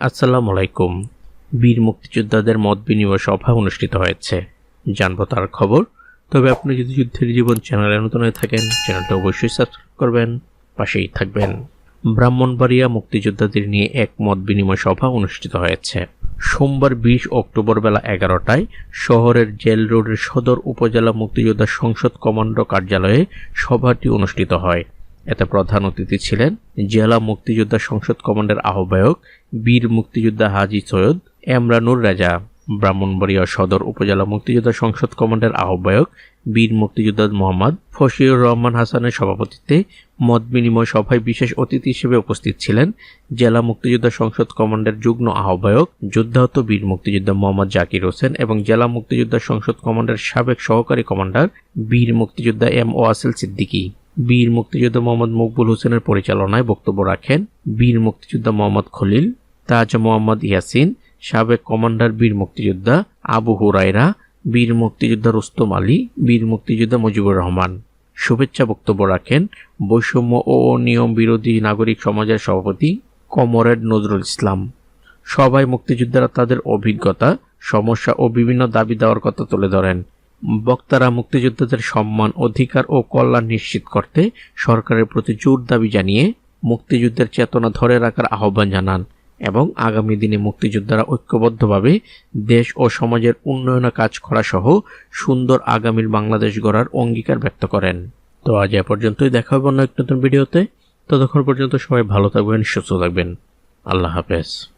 আসসালামু আলাইকুম। বীর মুক্তিযোদ্ধাদের মত বিনিময় সভা অনুষ্ঠিত হয়েছে। জানব তার খবর। তবে আপনি যদি যুদ্ধের জীবন চ্যানেলে নতুন হয়ে থাকেন, চ্যানেলটা অবশ্যই সাবস্ক্রাইব করবেন, পাশেই থাকবেন। ব্রাহ্মণবাড়িয়া মুক্তিযোদ্ধাদের নিয়ে এক মত বিনিময় সভা অনুষ্ঠিত হয়েছে। সোমবার বিশ অক্টোবর বেলা এগারোটায় শহরের জেল রোডের সদর উপজেলা মুক্তিযোদ্ধা সংসদ কমান্ডো কার্যালয়ে সভাটি অনুষ্ঠিত হয়। এতে প্রধান অতিথি ছিলেন জেলা মুক্তিযোদ্ধা সংসদ কমান্ডের আহ্বায়ক, বীর মুক্তিযোদ্ধা হাজি সৈয়দ এমরানুর রাজা, ব্রাহ্মণবাড়িয়া সদর উপজেলা মুক্তিযোদ্ধা সংসদ কমান্ডের আহ্বায়ক, বীর মুক্তিযোদ্ধা মোহাম্মদ ফসিউর রহমান হাসানের সভাপতিত্বে মত বিনিময় সভায় বিশেষ অতিথি হিসেবে উপস্থিত ছিলেন জেলা মুক্তিযোদ্ধা সংসদ কমান্ডের যুগ্ম আহ্বায়ক, যুদ্ধাহত বীর মুক্তিযোদ্ধা মোহাম্মদ জাকির হোসেন এবং জেলা মুক্তিযোদ্ধা সংসদ কমান্ডের সাবেক সহকারী কমান্ডার, বীর মুক্তিযোদ্ধা এম ওয়াসেল সিদ্দিকী। বীর মুক্তিযোদ্ধা মোহাম্মদ মকবুল হোসেনের পরিচালনায় বক্তব্য রাখেন বীর মুক্তিযোদ্ধা মোহাম্মদ খলিল তাজ মোহাম্মদ ইয়াসিন, সাবেক কমান্ডার বীর মুক্তিযোদ্ধা আবু হুরাইরা বীর মুক্তিযোদ্ধা রুস্তম আলী, বীর মুক্তিযোদ্ধা মুজিবুর রহমান। শুভেচ্ছা বক্তব্য রাখেন বৈষম্য ও নিয়ম বিরোধী নাগরিক সমাজের সভাপতি কমরেড নজরুল ইসলাম। সবাই মুক্তিযোদ্ধারা তাদের অভিজ্ঞতা, সমস্যা ও বিভিন্ন দাবি দেওয়ার কথা তুলে ধরেন। বক্তারা মুক্তিযোদ্ধাদের সম্মান, অধিকার ও কল্যাণ নিশ্চিত করতে সরকারের প্রতি জোর দাবি জানিয়ে মুক্তিযুদ্ধের চেতনা ধরে রাখার আহ্বান জানান এবং আগামী দিনে মুক্তিযোদ্ধারা ঐক্যবদ্ধভাবে দেশ ও সমাজের উন্নয়নে কাজ করা সহ সুন্দর আগামীর বাংলাদেশ গড়ার অঙ্গীকার ব্যক্ত করেন। তো আজ এ পর্যন্তই, দেখা হবে অন্য এক নতুন ভিডিওতে। ততক্ষণ পর্যন্ত সবাই ভালো থাকবেন, সুস্থ থাকবেন। আল্লাহ হাফেজ।